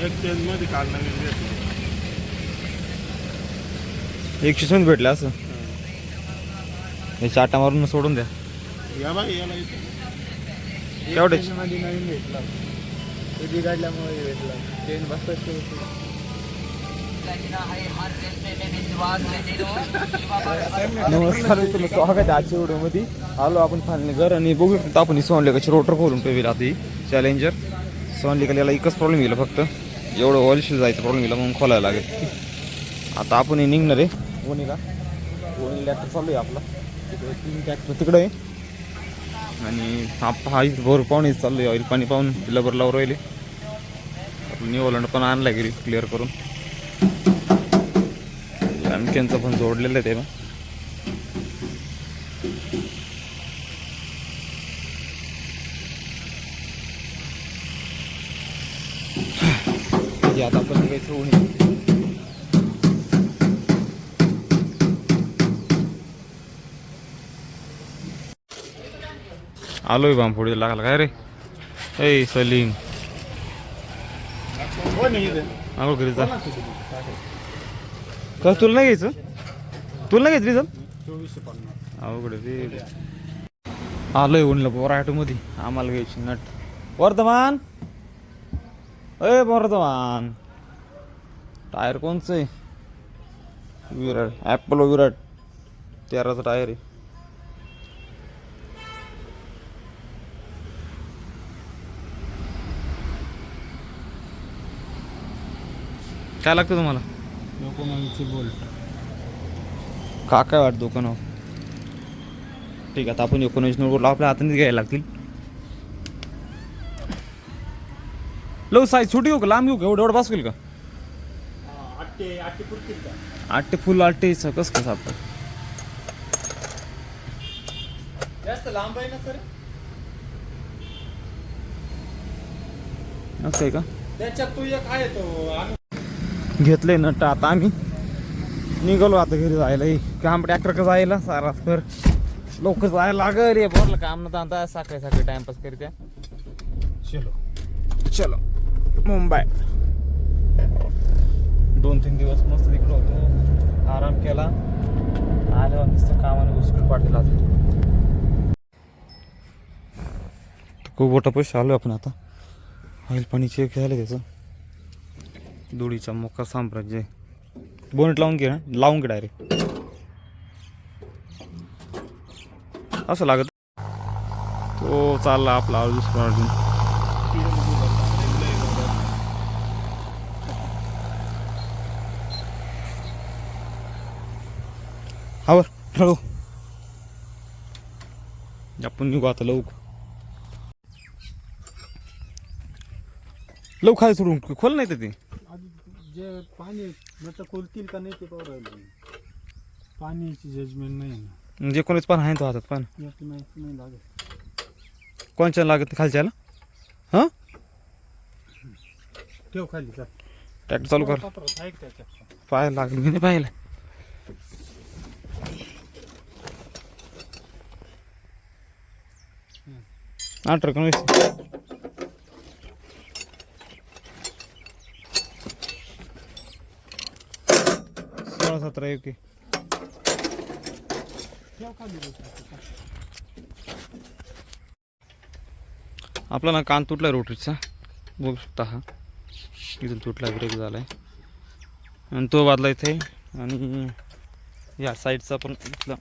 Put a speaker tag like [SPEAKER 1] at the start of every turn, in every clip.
[SPEAKER 1] काल नवीन
[SPEAKER 2] एकशे सोन भेटले असं. हे. चाटा मारून सोडून द्या.
[SPEAKER 1] या बाई याला इथं.
[SPEAKER 2] केवढ्याची
[SPEAKER 3] मध्ये नवीन भेटला. ते बिघडल्यामुळे भेटला. चेन बसत
[SPEAKER 2] नमस्कार तुला स्वागत आहे आजच्या व्हिडिओमध्ये. आलो आपण फालनेकर आणि बघू शकतो आपण सोनले कशी रोटर खोलून ठेवली आता ही चॅलेंजर सोनलेकर याला एकच प्रॉब्लेम गेला फक्त. एवढं ऑइलशील जायचं प्रॉब्लेम गेला म्हणून खोलायला लागेल. आता आपण हे निघणार आहे. वणीला वणी ट्रॅक्टर चालू आहे आपला? तिकडे तीन ट्रॅक्टर तिकडं आहे. आणि हा हा इथं भर पाहुणे चालू आहे ऑइल पाणी पाहून. लबर लावून राहिले. आपलं न्यू ओलंड पण आणला गेली क्लिअर करून. आणखीनचं पण जोडलेलं आहे ते म्हणजे आता आपण निघायचं उणी आलोय बांबोडी लागला. काय रे? ए सलीम.
[SPEAKER 1] हो
[SPEAKER 2] आंघोळ घरी जा. का तुला नाही घ्यायचं? तुला नाही घ्यायचं रिझल्ट
[SPEAKER 1] चोवीसशे पन्नास
[SPEAKER 2] अवघड आलोय उणलं पोरा मध्ये आम्हाला घ्यायची नट. वर्धमान! अय वर्धमान. टायर कोणचं आहे? विराट. ॲपल विराट. तेराचं टायर आहे. काय लागतं तुम्हाला?
[SPEAKER 1] लोकमानचे बोल्ट
[SPEAKER 2] का काय वाटतं दुकानावर ठीक आहे आता आपण एकोणवीस नोट आपल्या हातानेच घ्यायला लागतील. लो साईज छोटी घेऊ का? लांब घेऊ का? एवढं एवढं बस होईल का? आठ ते फुल आठ ते कसं कसं
[SPEAKER 1] जास्त लांब आहे ना सर?
[SPEAKER 2] असं आहे का?
[SPEAKER 1] त्याच्यात तू एक आहे तो
[SPEAKER 2] नट आता आम्ही. निघालो आता घरी जायला. काम ट्रॅक्टर का जायला सारा कर लोक जायला लागल. हे बोरलं काम न आता सकाळी सकाळी टाइमपास करत्या
[SPEAKER 1] चलो.
[SPEAKER 2] चलो. मुंबई. दोन तीन दिवस मस्त तिकडं होतो. आराम केला. आल्यावर नुसतं कामाने उचकून पाठवला खूप मोठा पैसे आलो आपण आता. ऑइल पाणी चेक झालं त्याचं. दुडीचा मोका साम्राज्य. बोनेट लावून घे ना लावून घे डायरेक्ट असं लागत. तो चालला आपला दुसरा आवर हळू आपण निघू आता लवक लव खाली सोडून खोल नाही तर ते.
[SPEAKER 1] जे पाणी म्हटलं खोलतील का नाही ते पाहू राहिलो. पाण्याची जजमेंट नाही ना.
[SPEAKER 2] म्हणजे कोणीच पण आहे तो हातात पण.
[SPEAKER 1] याची माहिती नाही लागत.
[SPEAKER 2] कोणच्या लागत खालच्याला हां?
[SPEAKER 1] ठेव खाली
[SPEAKER 2] ट्रॅक्टर चालू कर. पाहायला लागलं मी नाही पाहिलं अठरा का सोळा सतरा एक आहे.
[SPEAKER 1] ठेव खाली
[SPEAKER 2] आपला ना कान तुटला रोटरीचा. बघू शकता हा. इथून तुटला ब्रेक झाला आहे आणि तो बदलायचा आहे आणि या साईडचा पण इथला.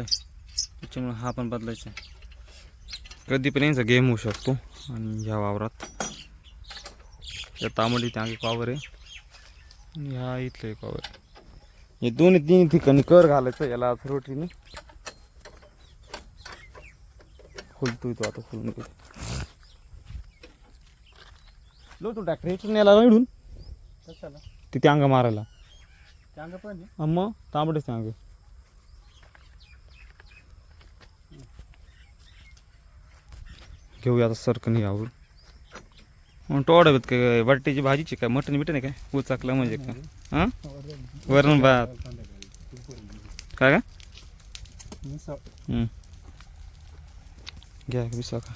[SPEAKER 2] आहे त्याच्यामुळे हा पण बदलायचा कधी पण यांचा गेम होऊ शकतो. आणि ह्या वावरात. या तांबडी त्या एक वावर आहे. आणि ह्या इथलं एक वावर आहे. हे दोन्ही तीन ठिकाणी कर घालायचं याला आज रोटीने खुलतोय तो आता खुलून गेला लो तू ट्रॅक्टर याच्यातून याला
[SPEAKER 1] कशाला?
[SPEAKER 2] तिथे अंग मारायला.
[SPEAKER 1] चांगलं पण.
[SPEAKER 2] अम्मा तांबडेच अंग. घेऊया आता सरकन यावर मग काय बटाट्याची भाजीची काय मटण बिटन आहे काय? उचाकलं म्हणजे काय? हां? वरण भात. काय का? घ्या विसा का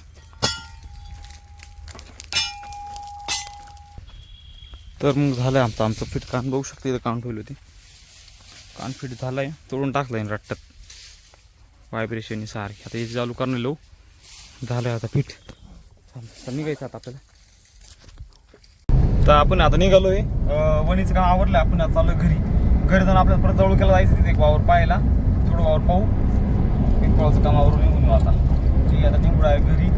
[SPEAKER 2] तर मग झालं आमचं आमचं फिट कान बघू शकते इथं कान ठेवली होती. कान फिट झालं आहे तोडून टाकलं आहे रट्टत व्हायब्रेशन सारखी. आता हे चालू करणं लो झालं आहे आता फिट निघायचं आता आपल्याला. तर आपण आता निघालोय. वणीचं काम आवडलं आपण आता चाललो घरी. घरी जाऊन आपल्याला परत जवळ केला जायचं तिथे एक वावर पाहायला. थोडं वावर पाहू. पिंपळाचं काम आवरून निघून आता. ठीक आहे आता निघून आहे घरी.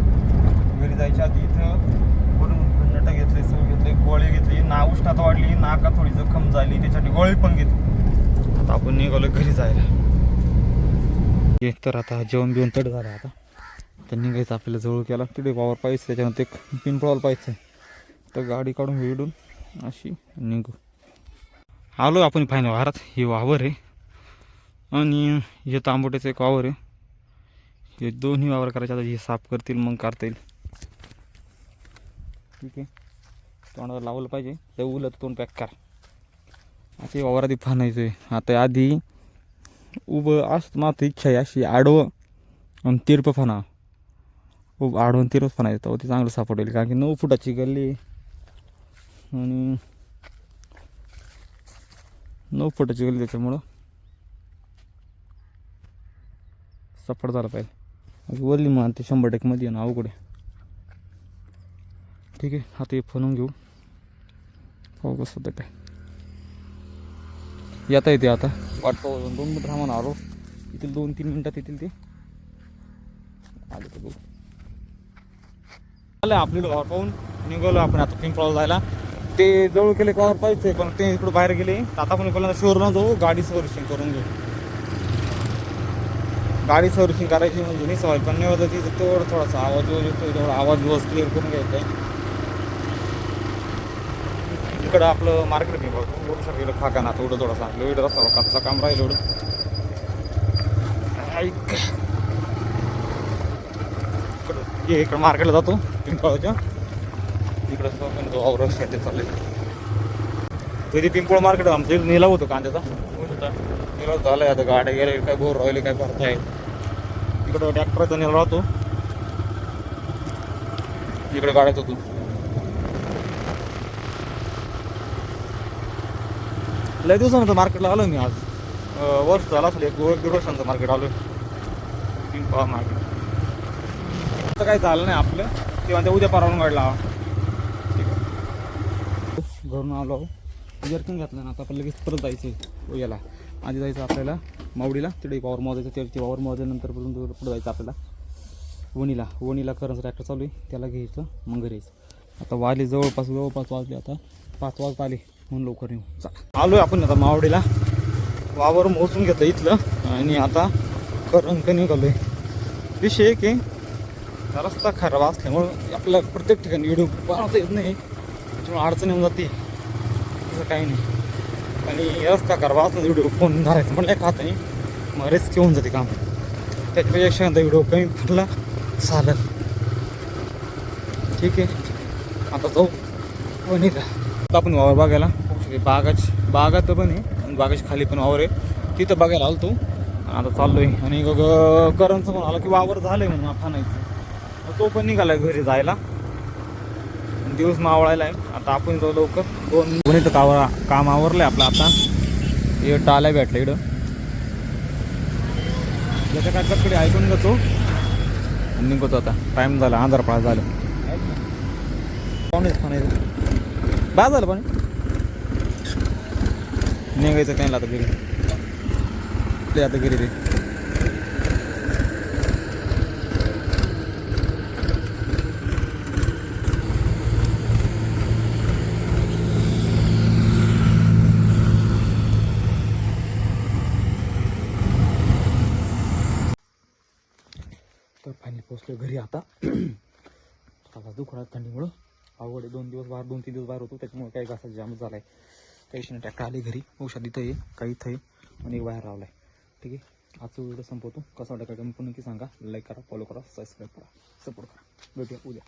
[SPEAKER 2] घरी जायच्या आधी इथं वरून भन्नट घेतले सव घेतले गोळी घेतली ना उष्णता वाढली नाका थोडी जखम झाली त्याच्यासाठी गोळी पण घेतली. आता आपण निघालो घरी जायला. एक तर आता जेवण बिवण तड झालं आता. तर निघायचं आपल्याला जवळ केला तिथे वावर पाहिजे त्याच्यानंतर एक पिंपळावर पाहिजे तर गाडी काढून विडून अशी निघू. आलो आपण फायनल वारात हे वावर आहे. आणि हे तांबोट्याचं एक वावर आहे. हे दोन्ही वावर करायचे. आता हे साफ करतील मग करता येईल. ठीक आहे. तोंडावर लावलं पाहिजे. ते उलट तोंड पॅक कर. असे हे वावर आधी फाणायचं आहे. आता आधी उभं असत. मात्र इच्छा आहे अशी आडवं आणि तिरपं फाना उभं आडवं आणि पण फाणायचं तेव्हा ते चांगलं सापडेल कारण की नऊ फुटाची गल्ली आणि नऊ फुटाची गल्ली त्याच्यामुळं सफर झाला पाहिजे. वरली मग ते शंभर टक्के मध्ये ना अवघड आहे. ठीक आहे आता हे फोनून घेऊ. पाहू कसं होतं काय. येता येते आता. वाट पाहू दोन मिनिट राहा ना आलो. येथील दोन तीन मिनटात येतील ते. आले तर बघू. आलं आपली वावर पाहून निघालो आपण आता पिंपळाला जायला. ते जवळ केले वावर पाहिजे पण ते इकडं बाहेर गेले. आता आपण पहिल्यांदा शोरून जाऊ गाडी सर्व्हिसिंग करून घेऊ. गाडी सर्व्हिसिंग करायची म्हणजे नाही सवय पण नाही होतं तिथं तेवढं थोडासा आवाज वगैरे येतो तेवढा आवाज व्यवस्थित क्लिअर करून घ्यायचा आहे. इकडं आपलं मार्केट आहे बघ. बघू शकतो फाका ना थोडं थोडासा. आपलं रस्ता काचा काम राहील एवढं. ऐक. ये इकडं मार्केटला जातो. पिंपळाच्या इकडं तो आपण तो औरस ते चालले तरी पिंपळ मार्केट आमचं इकडं नेला होतो कांद्याचा. नेला झालाय आता गाड्या गेले काय बोर राहिले काय भरताय. इकडं ट्रॅक्टरचा नेला राहतो. इकडे गाड्यात होतो लय दिवसानंतर मार्केटला आलो मी आज. वर्ष झाला असेल एक दीड वर्षानंतर मार्केट आलो पिंपळा मार्केट. असं काही झालं नाही आपलं. किंवा ते उद्या परवानून काढला ठीक आहे. घरून आलो. जर्किंग घातलं ना आता आपण लगेच परत जायचं याला. आधी जायचं आपल्याला मावडीला तिकडे वावर मोजायचं त्यावरती पॉवर वावर मोजल्यानंतर पुढून पुढे जायचं आपल्याला. वणीला वणीला करंज ट्रॅक्टर चालू आहे. त्याला घ्यायचं मग घरी यायचं. आता वाजले जवळपास जवळपास वाजले आता. पाच वाजता आले म्हणून लवकर येऊ. चला. आलो आपण आता मावडीला वावर मोजून घेतलं इथलं. आणि आता करंज निघालो आहे विषय की रस्ता खराब असल्यामुळं आपल्याला प्रत्येक ठिकाणी व्हिडिओ बनवता येत नाही. त्याच्यामुळे अडचण येऊन जाते. तसं काही नाही. आणि रस्ता खराब असला व्हिडिओ फोन धरायचं म्हणलं का हाताने मग रिस्क होऊन जाते काम. त्याच्यापेक्षा व्हिडिओ कमी फुटला चालेल. ठीक आहे. आता जाऊ. हो, वणीला आता आपण वावर बघायला. बागाच बागात पण आहे. आणि बागाच्या खाली पण वावर आहे. तिथं बघायला आलो तो आता चाललोय. आणि करंचं पण आलं की वावर झालंय म्हणून फानायचं नाही तो पण निघाला घरी जायला. दिवस मावळायला आहे. आता आपण जाऊ लवकर. दोन मिनिट कावा काम आवरलंय आपलं आता. हे टाळ्या भेटलं इकडं त्याच्या काय कडे ऐकून जातो निघतो आता. टाईम झाला आधार पास झालं. पाहुणे खाण्याचं बा झालं पण. निघायचं त्यांना आता घरी. ते आता घरी ते. तर फायनली पोचलो घरी आता. आवाज दुखणार थंडीमुळं. अवघड आहे. दोन दिवस बाहेर दोन तीन दिवस बाहेर होतो. त्याच्यामुळे काही घासा जामच झालाय. काही ट्रॅक्टर आले घरी. औषध इथं आहे. काही इथं आहे. आणि एक बाहेर रावलाय ठीक आहे? आजचा व्हिडिओ संपवतो. कसा वाटतं काय तुम्ही पण नक्की सांगा. लाईक करा फॉलो करा सबस्क्राईब करा. सपोर्ट करा. भेटूया उद्या.